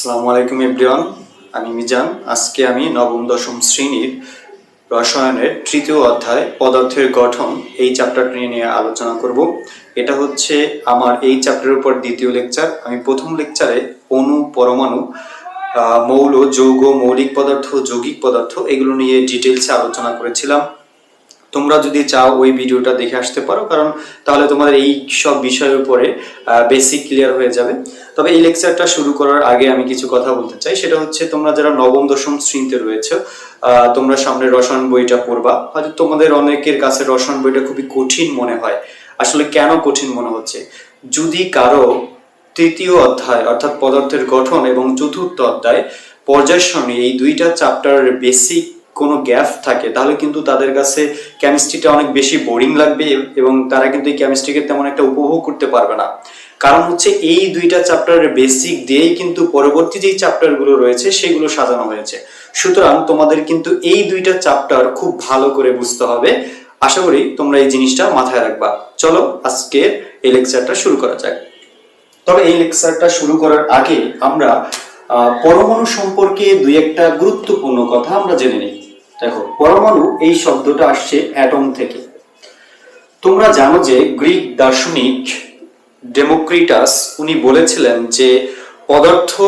আসসালামু আলাইকুম এভরিওয়ান, আমি মিজান। আজকে আমি নবম, দশম শ্রেণির রসায়নের তৃতীয় অধ্যায় পদার্থের গঠন এই চ্যাপ্টারটি নিয়ে আলোচনা করব। এটা হচ্ছে আমার এই চ্যাপ্টারের উপর দ্বিতীয় লেকচার আমি প্রথম লেকচারে অণু, পরমাণু মৌল, যৌগ, মৌলিক পদার্থ, যৌগিক পদার্থ এগুলো নিয়ে ডিটেলসে আলোচনা করেছিলাম। তোমরা যদি চাও ওই ভিডিওটা দেখে আসতে পারো, কারণ তাহলে তোমাদের এই সব বিষয়ের উপরে বেসিক ক্লিয়ার হয়ে যাবে। তবে এই লেকচারটা শুরু করার আগে আমি কিছু কথা বলতে চাই। সেটা হচ্ছে, তোমরা যারা নবম, দশম শ্রেণীতে রয়েছে তোমরা সামনে রসায়ন বইটা পড়বা। হয়তো তোমাদের অনেকের কাছে রসায়ন বইটা খুবই কঠিন মনে হয়। আসলে কেন কঠিন মনে হচ্ছে? যদি কারও তৃতীয় অধ্যায়, অর্থাৎ পদার্থের গঠন এবং চতুর্থ অধ্যায় পর্যায় সারণী এই দুইটা চ্যাপ্টারের বেসিক কোনো গ্যাপ থাকে, তাহলে কিন্তু তাদের কাছে কেমিস্ট্রিটা অনেক বেশি বোরিং লাগবে এবং তারা কিন্তু এই কেমিস্ট্রিকে তেমন একটা উপভোগ করতে পারবে না। কারণ হচ্ছে এই দুইটা চ্যাপ্টারের বেসিক দিয়েই কিন্তু পরবর্তী যেই চ্যাপ্টারগুলো রয়েছে, সেগুলো সাজানো হয়েছে। সুতরাং তোমাদের কিন্তু এই দুইটা চ্যাপ্টার খুব ভালো করে বুঝতে হবে। আশা করি তোমরা এই জিনিসটা মাথায় রাখবা। চলো আজকে এই লেকচারটা শুরু করা যাক। তবে এই লেকচারটা শুরু করার আগে আমরা পরমাণু সম্পর্কে দুই একটা গুরুত্বপূর্ণ কথা আমরা জেনে নিই। দেখো, পরমাণু এই শব্দটা আসছে অ্যাটম থেকে। তোমরা জানো যে গ্রিক দার্শনিক ডেমোক্রিটাস, উনি বলেছিলেন যে পদার্থ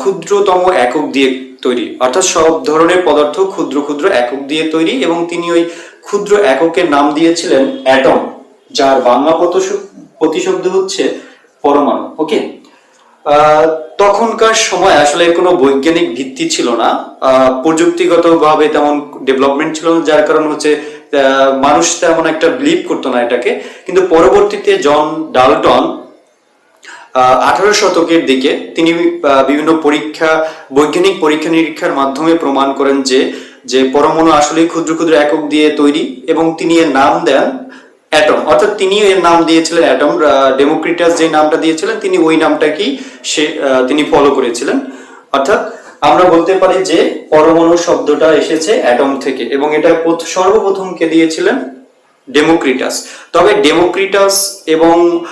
ক্ষুদ্রতম একক দিয়ে তৈরি। অর্থাৎ সব ধরনের পদার্থ ক্ষুদ্র ক্ষুদ্র একক দিয়ে তৈরি এবং তিনি ওই ক্ষুদ্র এককের নাম দিয়েছিলেন অ্যাটম যার বাংলা প্রতিশ- প্রতিশব্দ হচ্ছে পরমাণু ওকে তখনকার সময় আসলে কোনো বৈজ্ঞানিক ভিত্তি ছিল না। প্রযুক্তিগতভাবে তেমন ডেভেলপমেন্ট ছিল না, যার কারণ হচ্ছে মানুষ তেমন একটা বিলিভ করতো না এটাকে। কিন্তু পরবর্তীতে জন ডালটন আঠারো শতকের দিকে তিনি বিভিন্ন পরীক্ষা, বৈজ্ঞানিক পরীক্ষা নিরীক্ষার মাধ্যমে প্রমাণ করেন যে যে পরমাণু আসলে ক্ষুদ্র ক্ষুদ্র একক দিয়ে তৈরি এবং তিনি এর নাম দেন অ্যাটম অর্থাৎ তিনি এর নাম দিয়েছিলেন অ্যাটম ডেমোক্রিটাস যে নামটা দিয়েছিলেন, তিনি ওই নামটাকেই সে তিনি ফলো করেছিলেন। অর্থাৎ আমরা বলতে পারি যে পরমাণু শব্দটা এসেছে অ্যাটম থেকে এবং এটা প্রথ- সর্বপ্রথম কে দিয়েছিলেন? ডেমোক্রিটাস তবে ডেমোক্রিটাস এবং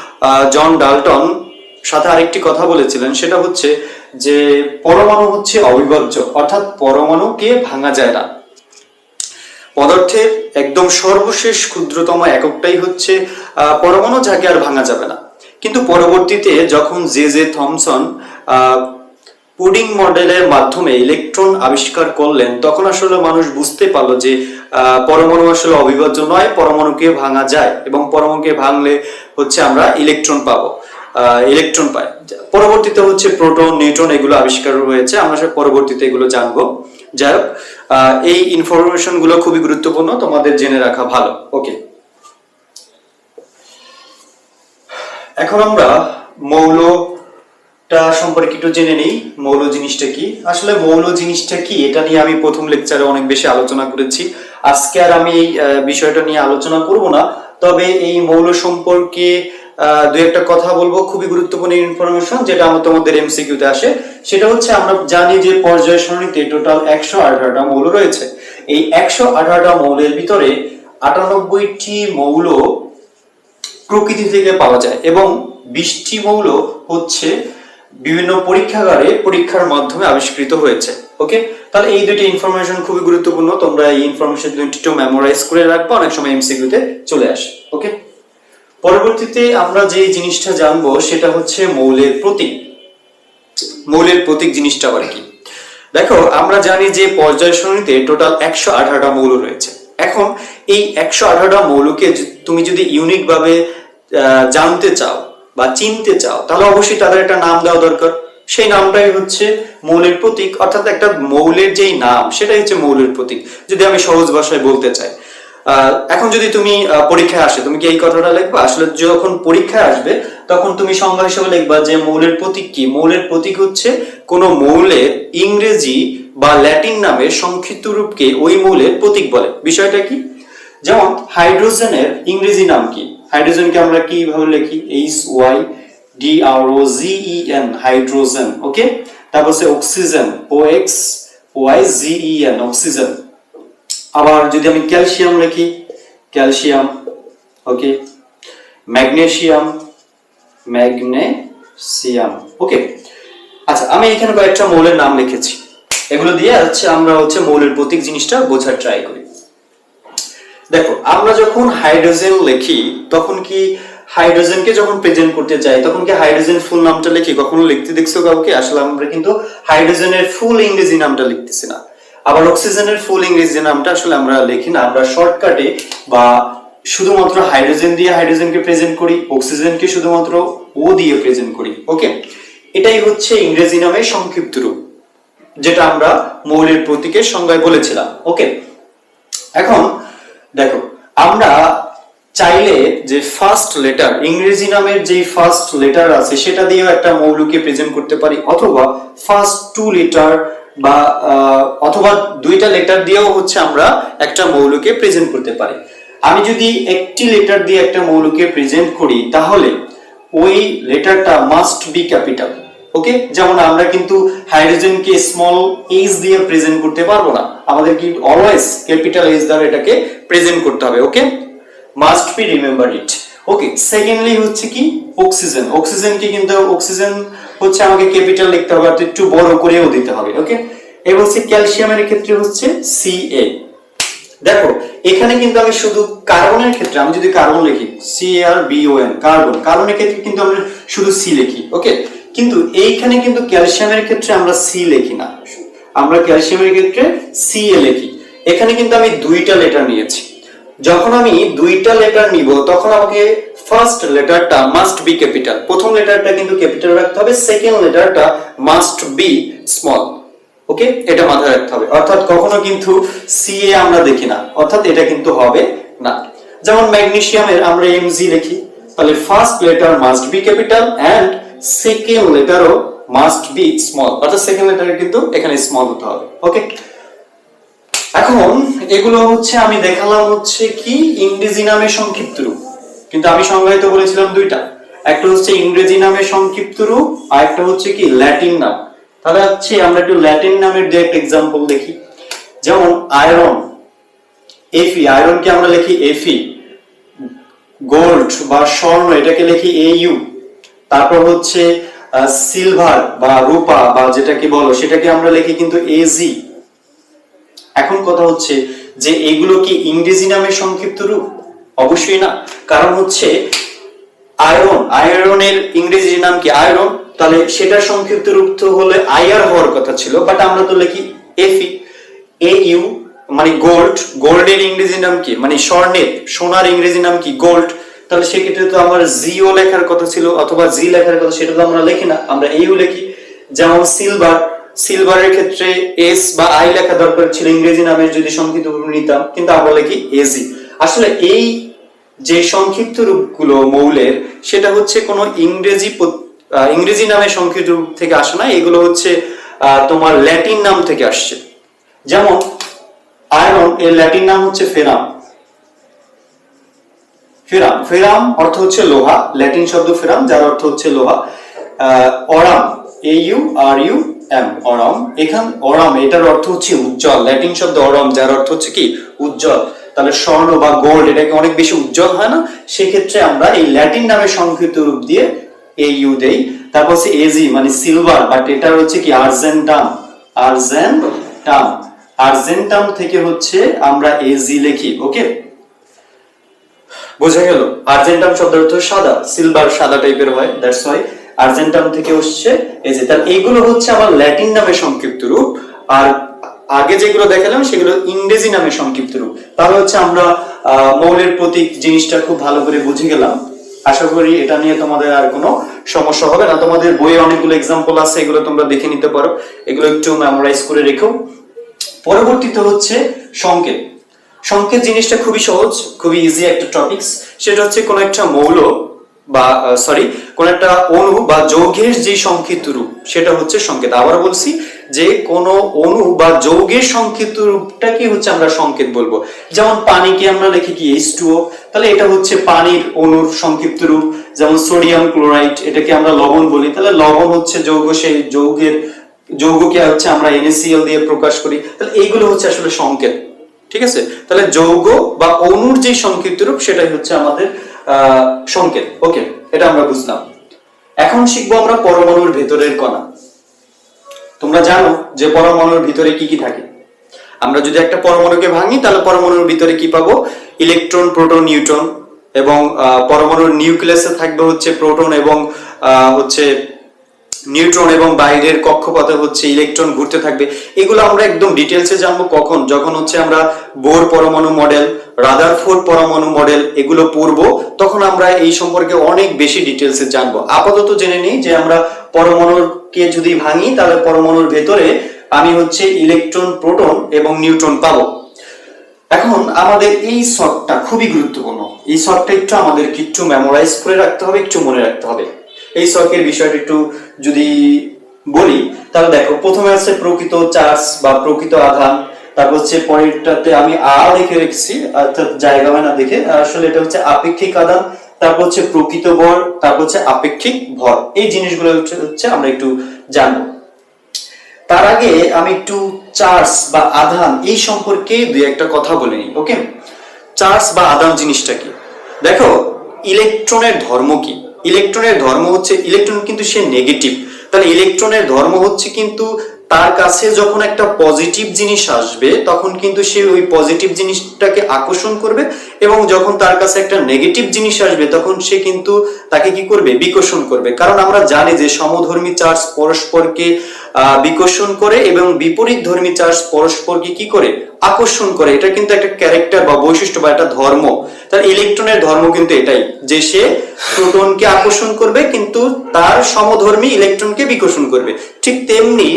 জন ডালটন সাথে আরেকটি কথা বলেছিলেন, সেটা হচ্ছে যে পরমাণু হচ্ছে অবিভাজ্য। অর্থাৎ পরমাণুকে ভাঙা যায় না। পদার্থের একদম সর্বশেষ ক্ষুদ্রতম এককটাই হচ্ছে পরমাণু যাকে আর ভাঙা যাবে না। কিন্তু পরবর্তীতে যখন জে জে থমসন পুডিং মডেলের মাধ্যমে ইলেকট্রন আবিষ্কার করলেন, তখন আসলে মানুষ বুঝতে পারল যে পরমাণু আসলে অবিভাজ্য নয়, পরমাণুকে ভাঙা যায় এবং পরমাণুকে ভাঙলে হচ্ছে আমরা ইলেকট্রন পাবো ইলেকট্রন পাই। পরবর্তীতে হচ্ছে প্রোটন, নিউট্রন এগুলো আবিষ্কার হয়েছে, আমরা পরবর্তীতে এগুলো জানব। যাই হোক এই ইনফরমেশনগুলো খুবই গুরুত্বপূর্ণ তোমাদের জেনে রাখা ভালো। ওকে এখন আমরা মৌলটা সম্পর্কে একটু জেনে নিই মৌল জিনিসটা কি? আসলে মৌল জিনিসটা কি? এটা নিয়ে আমি প্রথম লেকচারে অনেক বেশি আলোচনা করেছি। আজকে আর আমি এই বিষয়টা নিয়ে আলোচনা করব না তবে এই মৌল সম্পর্কে আহ, দু একটা কথা বলব। খুবই গুরুত্বপূর্ণ ইনফরমেশন যেটা আমার তোমাদের এমসিকিউতে আসে। সেটা হচ্ছে আমরা জানি যে পর্যায় সারণীতে টোটাল একশো আঠারোটা মৌল রয়েছে। এই একশো আঠারোটা মৌলের ভিতরে আটানব্বইটি মৌল প্রকৃতি থেকে পাওয়া যায় এবং বৃষ্টি মৌল হচ্ছে বিভিন্ন পরীক্ষাগারে পরীক্ষার মাধ্যমে আবিষ্কৃত হয়েছে। ওকে তাহলে এই দুটি ইনফরমেশন খুবই গুরুত্বপূর্ণ। তোমরা এই ইনফরমেশন দুটিও মেমোরাইজ করে রাখবে, অনেক সময় এমসিকিউতে চলে আসে। ওকে পরবর্তীতে আমরা যে জিনিসটা জানব সেটা হচ্ছে মৌলের প্রতীক। মৌলের প্রতীক জিনিসটা আবার কি? দেখো আমরা জানি যে পর্যায় সারণীতে টোটাল একশো আঠারোটা মৌল রয়েছে। এখন এই একশো আঠারোটা মৌলকে তুমি যদি ইউনিক ভাবে আহ, জানতে চাও বা চিনতে চাও তাহলে অবশ্যই তাদের একটা নাম দেওয়া দরকার। সেই নামটাই হচ্ছে মৌলের প্রতীক। অর্থাৎ একটা মৌলের যেই নাম সেটাই হচ্ছে মৌলের প্রতীক। যদি আমি সহজ ভাষায় বলতে চাই এখন যদি তুমি পরীক্ষায় আসে, তুমি কি এই কথাটা লিখবা? আসলে যখন পরীক্ষায় আসবে, তখন তুমি সংজ্ঞা হিসেবে লিখবা যে মৌলের প্রতীক কি? মৌলের প্রতীক হচ্ছে কোন মৌলের ইংরেজি বা ল্যাটিন নামের সংক্ষিপ্ত রূপকে ওই মৌলের প্রতীক বলে। বিষয়টা কি? যেমন, হাইড্রোজেনের ইংরেজি নাম কি? হাইড্রোজেনকে আমরা কীভাবে লিখি? H Y D R O G E N hydrogen, okay? তারপর হচ্ছে oxygen O X Y G E N oxygen. আবার যদি আমি ক্যালসিয়াম লিখি, calcium okay magnesium magnesium okay আচ্ছা আমি এখানে কয়েকটা মৌলের নাম লিখেছি। এগুলো দিয়ে হচ্ছে আমরা হচ্ছে মৌলের প্রতীক জিনিসটা বোঝার ট্রাই করি। দেখো, আমরা যখন হাইড্রোজেন লিখি, তখন কি হাইড্রোজেনকে যখন প্রেজেন্ট করতে চাই তখন কি হাইড্রোজেন ফুল নামটা লিখি? কখনো লিখতে দেখছ কাউকে? আসলে আমরা কিন্তু হাইড্রোজেনের ফুল ইংরেজি নামটা লিখতেছি না। আবার অক্সিজেনের ফুল ইংরেজি নামটা আসলে আমরা লিখি না, আমরা শর্টকাটে বা শুধুমাত্র হাইড্রোজেন দিয়ে হাইড্রোজেনকে প্রেজেন্ট করি অক্সিজেনকে শুধুমাত্র ও দিয়ে প্রেজেন্ট করি ওকে এটাই হচ্ছে ইংরেজি নামের সংক্ষিপ্ত রূপ, যেটা আমরা মৌলের প্রতীকের সংজ্ঞায় বলেছিলাম ওকে এখন দেখো, আমরা চাইলে যে ফার্স্ট লেটার ইংরেজি নামের যে ফার্স্ট লেটার আছে, সেটা দিয়েও একটা মৌলকে প্রেজেন্ট করতে পারি, অথবা ফার্স্ট টু লেটার বা অথবা দুইটা লেটার দিয়েও হচ্ছে আমরা একটা মৌলকে প্রেজেন্ট করতে পারি। আমি যদি একটি লেটার দিয়ে একটা মৌলকে প্রেজেন্ট করি, তাহলে ওই লেটারটা মাস্ট বি ক্যাপিটাল ওকে যেমন আমরা কিন্তু হাইড্রোজেনকে স্মল এইচ দিয়ে প্রেজেন্ট করতে পারব না। আমাদের কি অলওয়েজ ক্যাপিটাল এইচ দ্বারা এটাকে প্রেজেন্ট করতে হবে okay must be remember it okay secondly হচ্ছে কি? অক্সিজেন অক্সিজেনকে কিন্তু অক্সিজেন হচ্ছে আমাকে ক্যাপিটাল লিখতে হবে, অর্থাৎ একটু বড় করেও দিতে হবে, ওকে? এবং হচ্ছে ক্যালসিয়ামের ক্ষেত্রে হচ্ছে সি এ দেখো, এখানে কিন্তু আমি শুধু কার্বনের ক্ষেত্রে, আমি যদি কার্বন লিখি C R B O N carbon. কার্বনের ক্ষেত্রে কিন্তু আমরা শুধু সি লিখি, ওকে? কিন্তু এইখানে কিন্তু ক্যালসিয়ামের ক্ষেত্রে আমরা সি লিখি না। আমরা ক্যালসিয়ামের ক্ষেত্রে সি এ লিখি। এখানে কিন্তু আমি দুইটা লেটার নিয়েছি। যখন আমি দুইটা লেটার নিব, তখন আমাকে ফার্স্ট লেটারটা মাস্ট বি ক্যাপিটাল প্রথম লেটারটা কিন্তু ক্যাপিটাল রাখতে হবে সেকেন্ড লেটারটা মাস্ট বি স্মল ওকে? এটা মাথায় রাখতে হবে। অর্থাৎ কখনো কিন্তু সিএ আমরা দেখি না। অর্থাৎ এটা কিন্তু হবে না। যেমন ম্যাগনেসিয়ামের আমরা এমজি লিখি। তাহলে first letter must be capital and second লেটারও must be small অর্থাৎ সেকেন্ড লেটারে কিন্তু এখানে স্মল হতে হবে। ওকে? এখন এগুলো হচ্ছে আমি দেখালাম হচ্ছে কি ইংরেজি নামের সংক্ষিপ্ত রূপ। কিন্তু আমি সংজ্ঞায়িত বলেছিলাম দুইটা। একটা হচ্ছে ইংরেজি নামের সংক্ষিপ্ত রূপ, আর একটা হচ্ছে কি ল্যাটিন নাম। তাহলে হচ্ছে আমরা একটু ল্যাটিন নামের দু একটা এক্সাম্পল দেখি। যেমন আয়রন এফি আয়রনকে আমরা লিখি এফি গোল্ড বা স্বর্ণ, এটাকে লিখি এইউ তারপর হচ্ছে সিলভার বা রূপা বা যেটাকে বলো, সেটাকে আমরা লিখি কিন্তু এজি এখন কথা হচ্ছে যে এগুলো কি ইংরেজি নামের সংক্ষিপ্ত রূপ? অবশ্যই না। কারণ হচ্ছে আয়রন, আয়রনের ইংরেজি নাম কি আয়রন? তাহলে সেটার সংক্ষিপ্ত রূপ তো হলে আয়ার হওয়ার কথা ছিল বাট আমরা তো লিখি এফি এ ইউ মানে গোল্ড, গোল্ডের ইংরেজি নাম কি? মানে স্বর্ণের, সোনার ইংরেজি নাম কি? গোল্ড। তাহলে সেক্ষেত্রে তো আমার জিও লেখার কথা ছিল, অথবা জি লেখার কথা সেটা তো আমরা লিখি না, আমরা ইউ লিখি। যেমন সিলভার সিলভারের ক্ষেত্রে এস বা আই লেখা দরকার ছিল, ইংরেজি নামের যদি সংক্ষিপ্ত রূপ নিতাম, কিন্তু আমরা লিখি এজি আসলে এই যে সংক্ষিপ্ত রূপগুলো মৌলের, সেটা হচ্ছে কোনো ইংরেজি ইংরেজি নামে সংক্ষিপ্ত রূপ থেকে আসে না, এগুলো হচ্ছে তোমার ল্যাটিন নাম থেকে আসছে। যেমন, আয়রন, এর ল্যাটিন নাম হচ্ছে ফেরাম। ফেরাম ফেরাম অর্থ হচ্ছে লোহা, ল্যাটিন শব্দ ফেরাম, যার অর্থ হচ্ছে লোহা। Aurum A U R U M aurum এখান অরাম এটার অর্থ হচ্ছে উজ্জ্বল। ল্যাটিন শব্দ অরাম যার অর্থ হচ্ছে কি? উজ্জ্বল। তাহলে স্বর্ণ বা গোল্ড এটাকে অনেক বেশি উজ্জ্বল হয় না? সেক্ষেত্রে আমরা এই ল্যাটিন নামের সংক্ষিপ্ত রূপ দিয়ে ইউ দেই। তারপর হচ্ছে এজি মানে সিলভার বাট এটার হচ্ছে কি? আর্জেন্টাম আর্জেন্টাম আর্জেন্টাম থেকে হচ্ছে আমরা এজি লিখি ওকে বোঝা গেল? আর্জেন্টাম শব্দের অর্থ সাদা। সিলভার সাদা টাইপের হয় দ্যাটস ওয়াই আর্জেন্টাম থেকে হচ্ছে এই যে, তার এইগুলো হচ্ছে আমার ল্যাটিন নামে সংক্ষিপ্ত রূপ। আর আগে যেগুলো দেখালাম, সেগুলো ইংরেজি নামে সংক্ষিপ্ত রূপ। তাহলে হচ্ছে আমরা মৌলের প্রতীক জিনিসটা খুব ভালো করে বুঝে গেলাম। আশা করি এটা নিয়ে তোমাদের আর কোনো সমস্যা হবে না। তোমাদের বইয়ে অনেকগুলো এক্সাম্পল আছে, এগুলো তোমরা দেখে নিতে পারো। এগুলো একটু মেমোরাইজ করে রেখো। পরবর্তীতে হচ্ছে সংকেত। সংকেত জিনিসটা খুবই সহজ, খুবই ইজি একটা টপিকস সেটা হচ্ছে কোন একটা মৌল বা সরি কোন একটা অণু বা যৌগের যে সংক্ষিপ্ত রূপ, সেটা হচ্ছে সংকেত। আবার বলছি যে কোন অণু বা যৌগের সংক্ষিপ্ত রূপটাকে হচ্ছে আমরা সংকেত বলব। যেমন পানিকে আমরা লিখি কি এইচ তাহলে এটা হচ্ছে পানির অণুর সংক্ষিপ্ত রূপ। যেমন সোডিয়াম ক্লোরাইড, এটাকে আমরা লবণ বলি। তাহলে লবণ হচ্ছে যৌগ, সেই যৌগের, যৌগকে হচ্ছে আমরা NaCl দিয়ে প্রকাশ করি। তাহলে এইগুলো হচ্ছে আসলে সংকেত। ঠিক আছে? তাহলে যৌগ বা অণুর যে সংক্ষিপ্ত রূপ, সেটাই হচ্ছে আমাদের সংকেত। ওকে এটা আমরা বুঝলাম। এখন শিখব আমরা পরমাণুর ভেতরের কণা। তোমরা জানো যে পরমাণুর ভিতরে কি কি থাকে। আমরা যদি একটা পরমাণুকে ভাঙি, তাহলে পরমাণুর ভিতরে কি পাবো? ইলেকট্রন, প্রোটন, নিউট্রন এবং পরমাণুর নিউক্লিয়াসে থাকবে হচ্ছে প্রোটন এবং হচ্ছে নিউট্রন এবং বাইরের কক্ষপথে হচ্ছে ইলেকট্রন ঘুরতে থাকবে। এগুলো আমরা একদম ডিটেলসে জানব কখন। যখন হচ্ছে আমরা বোর পরমাণু মডেল রাদারফোর্ড পরমাণু মডেল এগুলো পড়ব, তখন আমরা এই সম্পর্কে অনেক বেশি ডিটেলসে জানব। আপাতত জেনে নিই যে আমরা পরমাণুকে যদি ভাঙি, তাহলে পরমাণুর ভেতরে আমি হচ্ছে ইলেকট্রন, প্রোটন এবং নিউট্রন পাবো। এখন আমাদের এই শর্টটা খুবই গুরুত্বপূর্ণ। এই শর্টটা একটু আমাদেরকে একটু মেমোরাইজ করে রাখতে হবে, একটু মনে রাখতে হবে। এই শখের বিষয়টা একটু যদি বলি, তাহলে দেখো, প্রথমে আছে প্রকৃত চার্জ বা প্রকৃত আধান তারপর হচ্ছে পরেরটাতে আমি আ লিখে রেখেছি, অর্থাৎ জায়গা হয় না দেখে আসলে এটা হচ্ছে আপেক্ষিক আধান তারপর হচ্ছে প্রকৃত ভর তারপর হচ্ছে আপেক্ষিক ভর। এই জিনিসগুলো হচ্ছে- হচ্ছে আমরা একটু জানব। তার আগে আমি একটু চার্জ বা আধান এই সম্পর্কে দুই একটা কথা বলে নিই, ওকে? চার্জ বা আধান জিনিসটা কি? দেখো, ইলেকট্রনের ধর্ম কি? ইলেকট্রনের ধর্ম হচ্ছে ইলেকট্রন কিন্তু সে নেগেটিভ তাহলে ইলেকট্রনের ধর্ম হচ্ছে কিন্তু তার কাছে যখন একটা পজিটিভ জিনিস আসবে তখন কিন্তু সে ওই পজিটিভ জিনিসটাকে আকর্ষণ করবে এবং যখন তার কাছে একটা নেগেটিভ জিনিস আসবে তখন সে কিন্তু তাকে কি করবে? বিকর্ষণ করবে। কারণ আমরা জানি যে সমধর্মী চার্জ পরস্পরকে আহ, বিকর্ষণ করে এবং বিপরীত ধর্মী চার্জ পরস্পরকে কি করে? আকর্ষণ করে। এটা কিন্তু একটা ক্যারেক্টার বা বৈশিষ্ট্য বা একটা ধর্ম। তার ইলেকট্রনের ধর্ম কিন্তু এটাই, যে সে প্রোটনকে আকর্ষণ করবে, কিন্তু তার সমধর্মী ইলেকট্রনকে বিকর্ষণ করবে। ঠিক তেমনি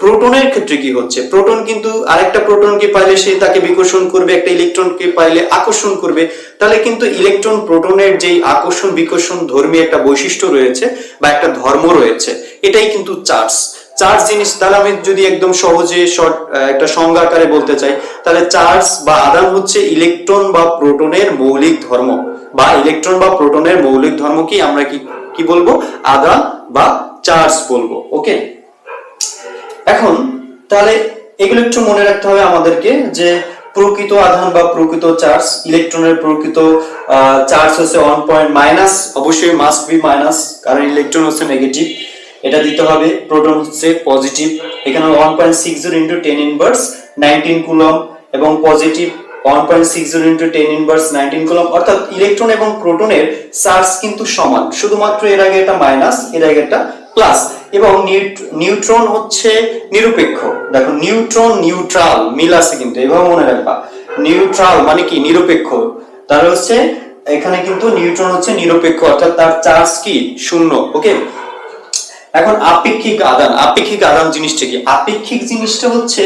প্রোটনের ক্ষেত্রে কি হচ্ছে? প্রোটন কিন্তু আরেকটা প্রোটনকে পাইলে সে তাকে বিকর্ষণ করবে, একটা ইলেকট্রনকে পাইলে আকর্ষণ করবে। তাহলে কিন্তু ইলেকট্রন প্রোটনের যেই আকর্ষণ বিকর্ষণ ধর্মী একটা বৈশিষ্ট্য রয়েছে বা একটা ধর্ম রয়েছে, এটাই কিন্তু চার্জ। চার্জ জিনিস, তাহলে আমি যদি একদম সহজে শর্ট একটা সংজ্ঞা আকারে বলতে চাই, তাহলে চার্জ বা আদান হচ্ছে ইলেকট্রন বা প্রোটনের মৌলিক ধর্ম। বা ইলেকট্রন বা প্রোটনের মৌলিক ধর্ম কি? আমরা কি কি বলব? আদান বা চার্জ বলব ওকে এখন, তাহলে এগুলো একটু মনে রাখতে হবে আমাদেরকে যে প্রকৃত আধান বা প্রকৃত চার্জ ইলেকট্রনের প্রকৃত চার্জ হচ্ছে ওয়ান পয়েন্ট মাইনাস অবশ্যই মাস্ট বি মাইনাস কারণ ইলেকট্রন হচ্ছে নেগেটিভ এটা দিতে হবে। প্রোটন হচ্ছে পজিটিভ এখানে one point six zero into ten inverse nineteen coulomb এবং positive one point six zero into ten inverse nineteen coulomb অর্থাৎ ইলেকট্রন এবং প্রোটনের চার্জ কিন্তু সমান। শুধুমাত্র এর আগে এটা মাইনাস এর আগে এটা প্লাস এবং নিউট্রন হচ্ছে নিরপেক্ষ। দেখো নিউট্রন নিউট্রাল মিল আছে কিন্তু, এভাবে মনে রাখবা। নিউট্রাল মানে কি? নিরপেক্ষ। তাহলে হচ্ছে, এখানে কিন্তু নিউট্রন হচ্ছে নিরপেক্ষ, অর্থাৎ তার চার্জ কি? শূন্য ওকে এখন আপেক্ষিক আদান আপেক্ষিক আদান জিনিসটা কি? আপেক্ষিক জিনিসটা হচ্ছে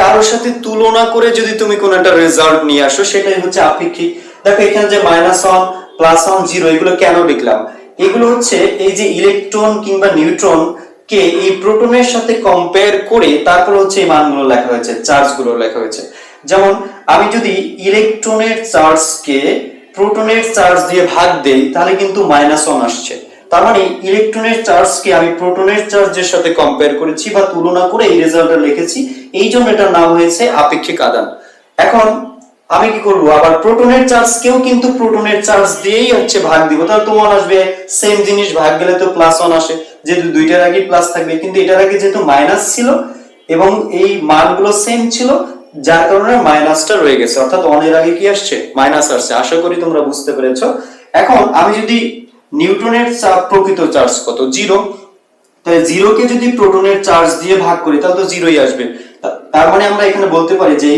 কারোর সাথে তুলনা করে যদি তুমি কোনো একটা রেজাল্ট নিয়ে আসো, সেটাই হচ্ছে আপেক্ষিক। দেখো, এখানে যে minus one plus one zero এগুলো কেন লিখলাম এগুলো হচ্ছে এই যে ইলেকট্রন কিংবা নিউট্রন কে এই প্রোটনের সাথে কম্পেয়ার করে তারপর হচ্ছে এই মানগুলো লেখা হয়েছে চার্জগুলো লেখা হয়েছে। যেমন, আমি যদি ইলেকট্রনের চার্জকে প্রোটনের চার্জ দিয়ে ভাগ দেই, তাহলে কিন্তু মাইনাস ওয়ান আসছে। তার মানে ইলেকট্রনের চার্জকে আমি প্রোটনের চার্জের সাথে কম্পেয়ার করেছি বা তুলনা করে এই রেজাল্টটা লিখেছি, এই জন্য এটার নাম হয়েছে আপেক্ষিক আদান। এখন আমি কি করব? আবার প্রোটনের চার্জকেও কিন্তু প্রোটনের চার্জ দিয়েই হচ্ছে ভাগ দিব। তাহলে তোমার আসবে সেম জিনিস, ভাগ গেলে তো প্লাস ওয়ান আসে। যেহেতু দুইটার আগে প্লাস থাকবে, কিন্তু এটার আগে যেহেতু মাইনাস ছিল এবং এই মানগুলো সেম ছিল, যার কারণে মাইনাসটা রয়ে গেছে। অর্থাৎ অনের আগে কি আসছে? মাইনাস আসছে। আশা করি তোমরা বুঝতে পেরেছ। এখন আমি যদি নিউটনের প্রকৃত চার্জ কত? জিরো। তাহলে জিরোকে যদি প্রোটনের চার্জ দিয়ে ভাগ করি, তাহলে তো জিরোই আসবে। তার মানে আমরা এখানে বলতে পারি যে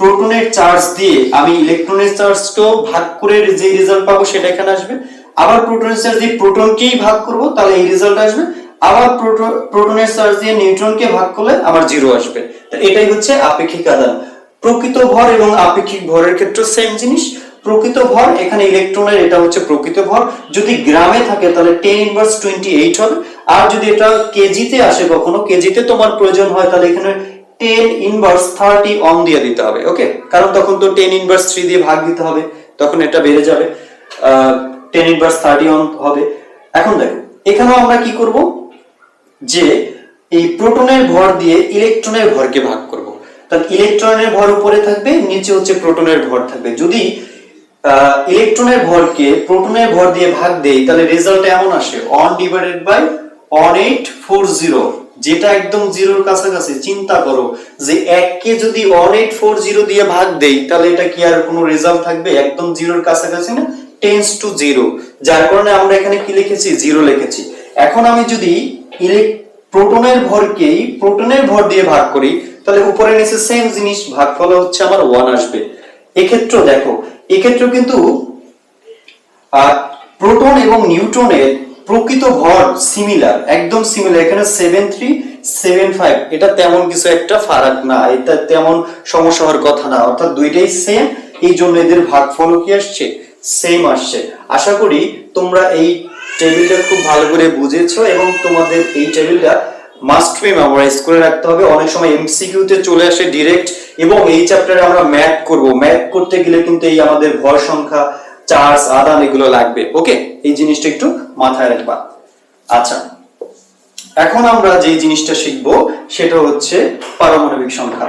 প্রোটনের চার্জ দিয়ে আমি ইলেকট্রনের চার্জকেও ভাগ করে যে রেজাল্ট পাবো সেটা এখানে আসবে। আবার প্রোটনের চার্জ দিয়ে প্রোটনকেই ভাগ করব, তাহলে এই রেজাল্ট আসবে। আবার প্রোটন প্রোটনের চার্জ দিয়ে নিউট্রনকে ভাগ করলে আবার জিরো আসবে। তো এটাই হচ্ছে আপেক্ষিক আদান। প্রকৃত ভর এবং আপেক্ষিক ভরের ক্ষেত্রে সেম জিনিস। প্রকৃত ভর, এখানে ইলেকট্রনের এটা হচ্ছে প্রকৃত ভর। যদি গ্রামে থাকে, তাহলে টেন ইনভার্স টোয়েন্টি এইট হবে। আর যদি এটা কেজিতে আসে কখনো কেজিতে তোমার প্রয়োজন হয়, তাহলে এখানে টেন ইনভার্স থার্টি অন দিয়ে দিতে হবে ওকে কারণ তখন তো টেন ইনভার্স থ্রি দিয়ে ভাগ দিতে হবে, তখন এটা বেড়ে যাবে। টেন ইনভার্স থার্টি অন হবে। এখন দেখো, এখানেও আমরা কি করব? যে এই প্রোটনের ভর দিয়ে ইলেকট্রনের ভরকে ভাগ করব। তাহলে ইলেকট্রনের ভর উপরে থাকবে, নিচে হচ্ছে প্রোটনের ভর থাকবে। যদি ইলেকট্রনের ভরকে প্রোটনের ভর দিয়ে ভাগ দেই, তাহলে রেজাল্ট এমন আসে one divided by one eight four zero যেটা একদম জিরোর কাছাকাছি, চিন্তা করো যে এককে যদি ওয়ান এইট ফোর জিরো দিয়ে ভাগ দেই, তাহলে এটা কি আর কোনো রেজাল্ট থাকবে? একদম জিরোর কাছাকাছি না টেন্স টু জিরো যার কারণে আমরা এখানে কি লিখেছি? জিরো লিখেছি। এখন আমি যদি প্রোটনের ভরকেই প্রোটনের ভর দিয়ে ভাগ করি, তাহলে উপরে নিচে সেম জিনিস, ভাগফল হচ্ছে আমার ওয়ান আসবে। এক্ষেত্রে দেখো এক্ষেত্রে কিন্তু প্রোটন এবং নিউট্রনের প্রকৃত ভর সিমিলার একদম সিমিলার এখানে সেভেন থ্রি সেভেন ফাইভ এটা তেমন কিছু একটা ফারাক না, এটা তেমন সমস্যা হওয়ার কথা না, অর্থাৎ দুইটাই সেম এই জন্য এদের ভাগফল কি আসছে? সেম আসছে। আশা করি তোমরা এই টেবিলটা খুব ভালো করে বুঝেছ এবং তোমাদের এই টেবিলটা মাস্ট বি মেমোরাইজ করে রাখতে হবে। অনেক সময় এমসিকিউ তে চলে আসে ডিরেক্ট এবং এই চ্যাপ্টারে আমরা ম্যাথ করব। ম্যাথ করতে গেলে কিন্তু এই আমাদের ভর সংখ্যা চার্জ আদান এগুলো লাগবে। ওকে এই জিনিসটা একটু মাথায় রাখবা। আচ্ছা। এখন আমরা যে জিনিসটা শিখব, সেটা হচ্ছে পারমাণবিক সংখ্যা।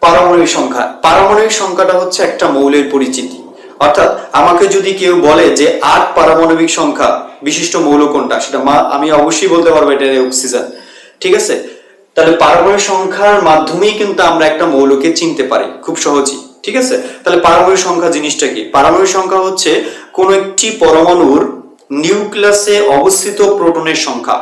পারমাণবিক সংখ্যা। পারমাণবিক সংখ্যাটা হচ্ছে একটা মৌলের পরিচিতি। অর্থাৎ আমাকে যদি কেউ বলে যে আট পারমাণবিক সংখ্যা বিশিষ্ট মৌল কোনটা, সেটা মা, আমি অবশ্যই বলতে পারব এটা অক্সিজেন ঠিক আছে? তাহলে পারমাণবিক সংখ্যার মাধ্যমেই কিন্তু আমরা একটা মৌলকে চিনতে পারি, খুব সহজেই। ঠিক আছে? তাহলে পারমাণবিক সংখ্যা জিনিসটা কি? পারমাণবিক সংখ্যা হচ্ছে কোন একটি পরমাণুর নিউক্লিয়াসে অবস্থিত প্রোটনের সংখ্যা।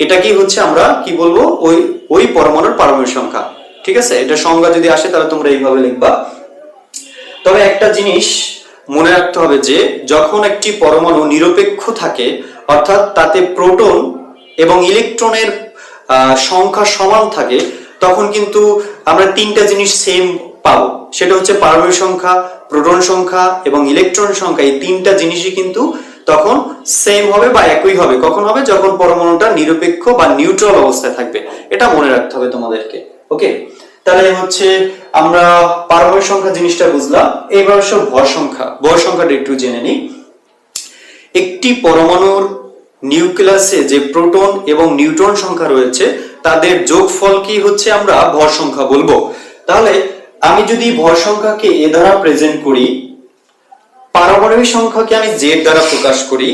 এটা কি হচ্ছে আমরা, কি বলব? ওই ওই পরমাণুর পারমাণবিক সংখ্যা। ঠিক আছে? এটা সংজ্ঞা যদি আসে তাহলে তোমরা এইভাবে লিখবা। তবে একটা জিনিস মনে রাখতে হবে যে, যখন একটি পরমাণু নিরপেক্ষ থাকে, অর্থাৎ তাতে প্রোটন এবং ইলেকট্রনের সংখ্যা সমান থাকে, তখন কিন্তু আমরা তিনটা জিনিস সেম পাবো। সেটা হচ্ছে পারমাণবিক সংখ্যা, প্রোটন সংখ্যা এবং ইলেকট্রন সংখ্যা। এই তিনটা জিনিসই কিন্তু তখন সেম হবে বা একই হবে। কখন হবে? যখন পরমাণুটা নিরপেক্ষ বা নিউট্রাল অবস্থায় থাকবে। এটা মনে রাখতে হবে তোমাদেরকে। ওকে তাহলে হচ্ছে আমরা পারমাণবিক সংখ্যা জিনিসটা বুঝলাম। এইবার হচ্ছে ভর সংখ্যা। ভর সংখ্যাটা একটু জেনে নিই। একটি পরমাণুর নিউক্লিয়াসে যে প্রোটন এবং নিউট্রন সংখ্যা রয়েছে, তাদের যোগফল কি হচ্ছে আমরা ভর সংখ্যা বলব। তাহলে আমি যদি ভর সংখ্যাকে এ দ্বারা প্রেজেন্ট করি, পারমাণবিক সংখ্যাকে আমি জেড দ্বারা প্রকাশ করি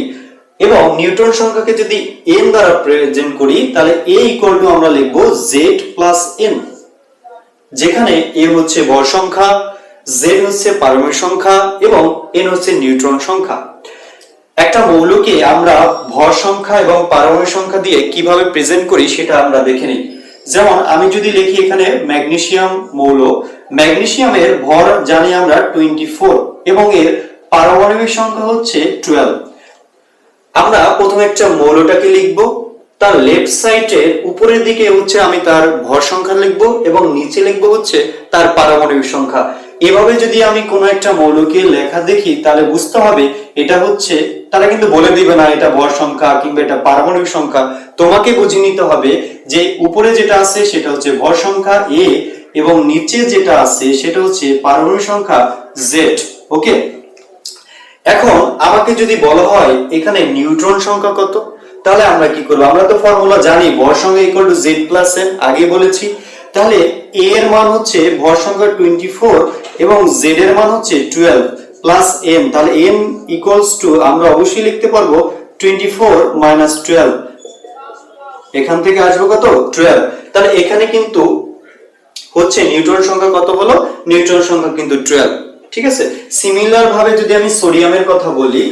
এবং নিউট্রন সংখ্যাকে যদি এন দ্বারা প্রেজেন্ট করি, তাহলে এ ইকুয়াল টু আমরা লিখব জেড প্লাস এন যেখানে এ হচ্ছে ভর সংখ্যা জেড হচ্ছে পারমাণবিক সংখ্যা এবং এন হচ্ছে নিউট্রন সংখ্যা। একটা মৌলকে আমরা ভর সংখ্যা এবং পারমাণবিক সংখ্যা দিয়ে কীভাবে প্রেজেন্ট করি সেটা আমরা দেখে নিই। যেমন আমি যদি লিখি এখানে ম্যাগনেসিয়াম মৌল, ম্যাগনেসিয়ামের ভর জানি আমরা টোয়েন্টি ফোর এবং এর পারমাণবিক সংখ্যা হচ্ছে টুয়েলভ। আমরা প্রথমে একটা মৌলটাকে লিখব। তার লেফট সাইডের উপরের দিকে হচ্ছে আমি তার ভর সংখ্যা লিখব এবং নিচে লিখব হচ্ছে তার পারমাণবিক সংখ্যা। এভাবে যদি আমি কোনো একটা মৌলকে লেখা দেখি, তাহলে বুঝতে হবে এটা হচ্ছে, তারা কিন্তু বলে দিবে না এটা ভর সংখ্যা কিংবা এটা পারমাণবিক সংখ্যা। তোমাকে বুঝে নিতে হবে যে উপরে যেটা আছে সেটা হচ্ছে ভর সংখ্যা এ এবং নিচে যেটা আছে সেটা হচ্ছে পারমাণবিক সংখ্যা জেড ওকে এখন আমাকে যদি বলা হয় এখানে নিউট্রন সংখ্যা কত? তাহলে আমরা কি করব? আমরা তো ফর্মুলা জানি, ভর সংখ্যা equal to Z plus N আগে বলেছি। তাহলে এ এর মান হচ্ছে ভর সংখ্যা টোয়েন্টি ফোর এবং জেড এর মান হচ্ছে টুয়েলভ প্লাস এন তাহলে এন ইকুয়ালস টু আমরা অবশ্যই লিখতে পারব টোয়েন্টি ফোর মাইনাস টুয়েলভ এখান থেকে আসবে কত? টুয়েলভ তাহলে এখানে কিন্তু হচ্ছে নিউট্রন সংখ্যা কত হলো নিউট্রন সংখ্যা কিন্তু টুয়েলভ ঠিক আছে? সিমিলার ভাবে যদি আমি সোডিয়ামের কথা বলি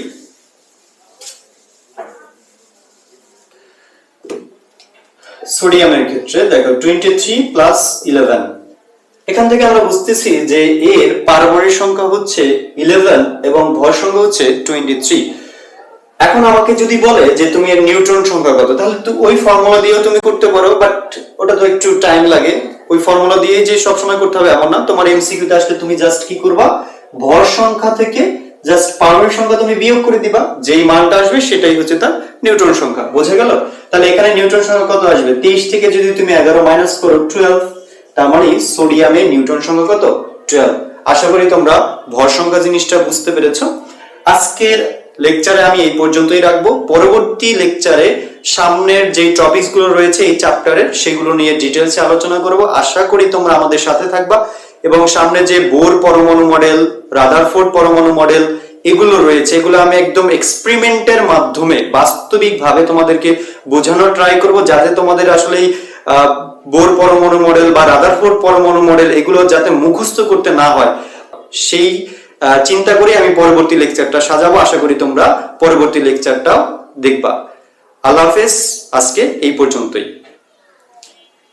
সোডিয়ামের ক্ষেত্রে, দেখো টোয়েন্টি থ্রি প্লাস ইলেভেন এখান থেকে আমরা বুঝতেছি যে এর পারমাণবিক সংখ্যা হচ্ছে ইলেভেন এবং ভর সংখ্যা হচ্ছে টোয়েন্টি থ্রি এখন আমাকে যদি বলে যে তুমি এর নিউট্রন সংখ্যা কত, তাহলে ওই ফর্মুলা দিয়েও তুমি করতে পারো বাট ওটা তো একটু টাইম লাগে। ওই ফর্মুলা দিয়ে যে সব সময় করতে হবে এমন না। তোমার এমসিকিউ তে আসলে তুমি জাস্ট কি করবা? ভর সংখ্যা থেকে জাস্ট পারমাণবিক সংখ্যা তুমি বিয়োগ করে দিবা, যেই মানটা আসবে সেটাই হচ্ছে তার নিউট্রন সংখ্যা। বোঝা গেল? তাহলে এখানে নিউট্রন সংখ্যা কত আসবে? তেইশ থেকে যদি তুমি এগারো মাইনাস করো টুয়েলভ তার মানে সোডিয়ামে নিউট্রন সংখ্যা কত? টুয়েলভ আশা করি তোমরা ভর সংখ্যা জিনিসটা বুঝতে পেরেছ। আজকের লেকচারে আমি এই পর্যন্তই রাখব। পরবর্তী লেকচারে সামনের যে টপিকসগুলো রয়েছে এই চ্যাপ্টারের সেগুলো নিয়ে ডিটেলসে আলোচনা করব। আশা করি তোমরা আমাদের সাথে থাকবা। এবং সামনে যে বোর পরমাণু মডেল রাদারফোর্ড পরমাণু মডেল এগুলো রয়েছে, এগুলো আমি একদম এক্সপেরিমেন্টের মাধ্যমে, বাস্তবিকভাবে তোমাদেরকে বোঝানোর ট্রাই করব, যাতে তোমাদের আসলে বোর পরমাণু মডেল বা রাদারফোর্ড পরমাণু মডেল এগুলো যাতে মুখস্থ করতে না হয়। সেই চিন্তা করে আমি পরবর্তী লেকচারটা সাজাবো। আশা করি তোমরা পরবর্তী লেকচারটাও দেখবা। আল্লাহ হাফেজ আজকে এই পর্যন্তই।